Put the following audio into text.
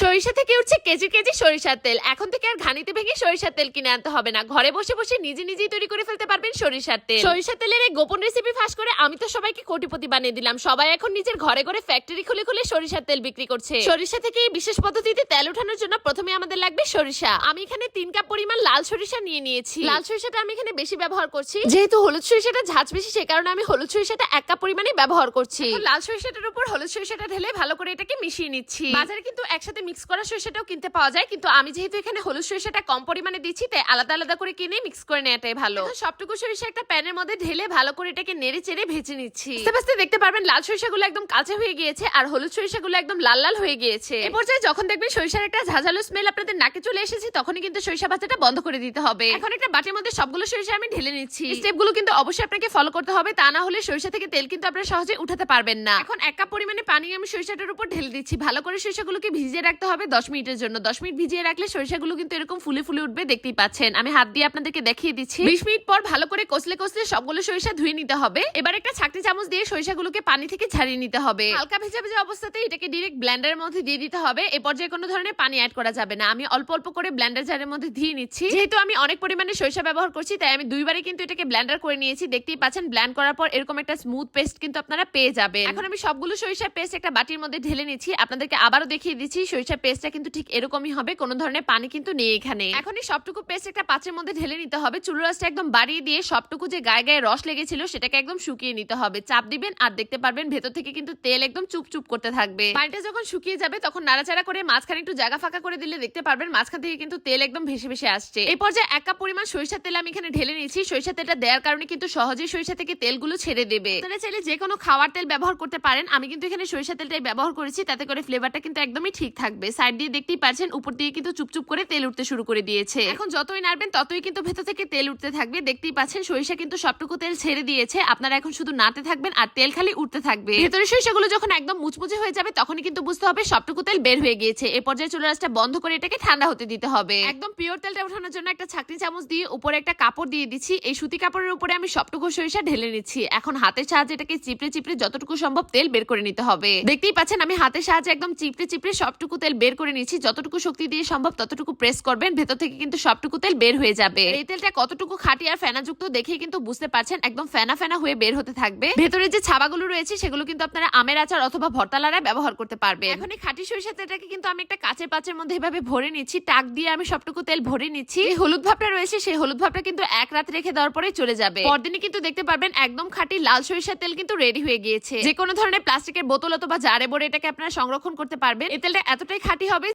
সরিষা থেকে উঠছে কেজি কেজি সরিষার তেল। এখন থেকে আর ঘানিতে ভেঙে সরিষার তেল কিনে আনতে হবে না। ঘরে বসে বসে নিজে নিজেই তৈরি করে ফেলতে পারবেন সরিষার তেল। সরিষার তেলের এই গোপন রেসিপি ফাঁস করে আমি তো সবাইকে কোটিপতি বানিয়ে দিলাম। সবাই এখন নিজের ঘরে ঘরে ফ্যাক্টরি খুলে খুলে সরিষার তেল বিক্রি করছে। সরিষা থেকে এই বিশেষ পদ্ধতিতে তেল ওঠানোর জন্য প্রথমে আমাদের লাগবে সরিষা। আমি এখানে তিন কাপ পরিমাণ লাল সরিষা নিয়ে নিয়েছি। লাল সরিষাটা আমি এখানে বেশি ব্যবহার করছি। যেহেতু হলুদ সরিষাটা ঝাঁজ বেশি সে কারণে আমি হলুদ সরিষাটা এক কাপ পরিমাণে ব্যবহার করছি। লাল সরিষাটার উপর হলুদ সরিষাটা ঢেলে ভালো করে এটাকে মিশিয়ে নিচ্ছি। বাজারে কিন্তু একসাথে মিক্স করা সরিষাটাও কিনতে পাওয়া যায়। কিন্তু আমি যেহেতু এখানে হলুদ সরিষাটা কম পরিমাণে দিচ্ছি, তাই আলাদা আলাদা করে কিনে মিক্স করে নেওয়াটাই ভালো। সবটুকু সরিষা একটা প্যানের মধ্যে ঢেলে ভালো করে এটাকে নেড়ে চেড়ে ভেজে নিচ্ছি। আস্তে দেখতে পারবেন লাল সরিষাগুলো একদম কাঁচা হয়ে গিয়েছে আর হলুদ সরিষাগুলো একদম লাল লাল হয়ে গিয়েছে। এ পর্যায়ে যখন দেখবেন সরিষার একটা ঝাঁঝালো স্মেল আপনাদের নাকে চলে এসেছে, তখনই কিন্তু সরিষা ভাজাটা বন্ধ করে দিতে হবে। এখন একটা বাটির মধ্যে সবগুলো সরিষা আমি ঢেলে নিচ্ছি। স্টেপগুলো কিন্তু অবশ্যই আপনাকে ফলো করতে হবে, তা না হলে সরিষা থেকে তেল কিন্তু আপনারা সহজে উঠাতে পারবেন না। এখন এক কাপ পরিমাণে পানি আমি সরিষাটার উপর ঢেলে দিচ্ছি। ভালো করে সরিষাগুলোকে ভিজিয়ে রাখতে হবে দশ মিনিটের জন্য। দশ মিনিট ভিজিয়ে রাখলে সরিষাগুলো কিন্তু এরকম ফুলে ফুলে উঠবে, দেখতেই পাচ্ছেন। আমি হাত দিয়ে আপনাদেরকে দেখিয়ে দিচ্ছি। বিশ মিনিট পর ভালো করে কষলে কষলে সবগুলো সরিষা ধুয়ে নিতে হবে। এবার একটা ছাকনি চামচ দিয়ে সরিষাগুলোকে পানি থেকে ছাড়িয়ে নিতে হবে। হালকা ভেজা ভেজা অবস্থাতে এটাকে ডিরেক্ট ব্লেন্ডারের মধ্যে দিয়ে দিতে হবে। এ পর্যায়ে কোনো ধরনের পানি অ্যাড করা যাবে না। আমি অল্প অল্প করে ব্লেন্ডার জারের মধ্যে দিয়ে নিচ্ছি। যেহেতু আমি অনেক পরিমাণে সরিষা ব্যবহার করছি, তাই আমি দুইবারে কিন্তু এটাকে ব্লেন্ডার করে নিয়েছি। দেখতেই পাচ্ছেন ব্লেন্ড করার পর এরকম একটা স্মুথ পেস্ট কিন্তু আপনারা পেয়ে যাবেন। এখন আমি সবগুলো সরিষার পেস্ট একটা বাটির মধ্যে ঢেলে নিচ্ছি। আপনাদেরকে আবারও দেখিয়ে দিচ্ছি সরিষার পেস্টটা কিন্তু ঠিক এরকমই হবে, কোনো ধরনের পানি কিন্তু নেই এখানে। এখন এই সবটুকু পেস্ট একটা পাত্রের মধ্যে ঢেলে নিতে হবে, চুলো রাসটা একদম বাড়িয়ে দিয়ে সবটুকু যে গায়ে গায়ে রস লেগেছিল সেটাকে একদম শুকিয়ে নিতে হবে। চাপ দিবেন আর দেখতে পারবেন ভেতর থেকে কিন্তু তেল একদম চুপ চুপ করতে থাকবে। পানিটা যখন শুকিয়ে যাবে তখন নাড়াচাড়া করে মাঝখানে একটু জায়গা ফাঁকা করে দিলে দেখতে পারবেন মাঝখান থেকে কিন্তু তেল একদম ভেসে ভেসে আসছে। এই পর্যায়ে এক কাপ পরিমাণ সরিষার তেল আমি এখানে ঢেলে নিয়েছি। সরিষার তেলটা দেওয়ার কারণে কিন্তু সহজেই সরিষা থেকে তেলগুলো ছেড়ে দেবে। আপনারা চাইলে যে কোনো খাওয়ার তেল ব্যবহার করতে পারেন। আমি কিন্তু এখানে সরিষা তেলটাই ব্যবহার করেছি, তাতে করে ফ্লেভারটা কিন্তু একদমই ঠিক থাকবে সাইড দিয়ে দেখতেই পাচ্ছেন, উপর দিয়ে কিন্তু চুপচুপ করে তেল উঠতে শুরু করে দিয়েছে। এখন যতই নাড়বেন, ততই কিন্তু ভেতর থেকে তেল উঠতে থাকবে। দেখতেই পাচ্ছেন, সরিষা কিন্তু সবটুকু তেল ছেড়ে দিয়েছে। আপনারা এখন শুধু নাড়তে থাকবেন আর তেল খালি উঠতে থাকবে। ভেতরে সরিষাগুলো যখন একদম মুচমুচে হয়ে যাবে, তখনই কিন্তু বুঝতে হবে সবটুকু তেল বের হয়ে গিয়েছে। এ পর্যায়ে চুলা রাসটা বন্ধ করে এটাকে ঠান্ডা হতে দিতে হবে। একদম পিওর তেলটা ওঠানোর জন্য একটা ছাকনি চামচ দিয়ে উপরে একটা কাপড় দিয়ে দিচ্ছি। এই সুতি কাপড়ের উপরে আমি সবটুকু সরিষা ঢেলে নিচ্ছি। এখন হাতের সাহায্যে এটাকে চিপড়ে চিপড়ে যতটুকু সম্ভব তেল বের করে নিতে হবে। দেখতেই পাচ্ছেন, আমি হাতের সাহায্যে একদম চিপড়ে চিপড়ে সবটুকু তেল বের করে নিচ্ছি যতটুকু শক্তি দিয়ে সম্ভব ততটুকু প্রেস করবেন। ভেতর থেকে কিন্তু সবটুকু তেল বের হয়ে যাবে। এই তেলটা কতটুকু খাটি আর ফেনাযুক্ত দেখেই কিন্তু বুঝতে পারছেন একদম ফেনা ফেনা হয়ে বের হতে থাকবে। ভেতরে যে ছাবাগুলো রয়েছে সেগুলো কিন্তু আপনারা আমের আচার অথবা ভর্তালারায় ব্যবহার করতে পারবেন। এখন এই খাঁটি সরিষা তেলটাকে কিন্তু আমি একটা কাঁচের পাত্রের মধ্যে এভাবে ভরে নিচ্ছি। টাক দিয়ে আমি সবটুকু তেল ভরে নিচ্ছি। এই হলুদ ভাবটা রয়েছে সেই হলুদ ভাবটা কিন্তু এক রাত রেখে দেওয়ার পরে চলে যাবে। পরদিনই কিন্তু দেখতে পারবেন একদম খাঁটি লাল সরিষার তেল কিন্তু রেডি হয়ে গিয়েছে। যে কোনো ধরনের প্লাস্টিকের বোতল অথবা জারে বড়ে এটাকে আপনারা সংরক্ষণ করতে পারবেন। এই তেলটা খাঁটি হবে।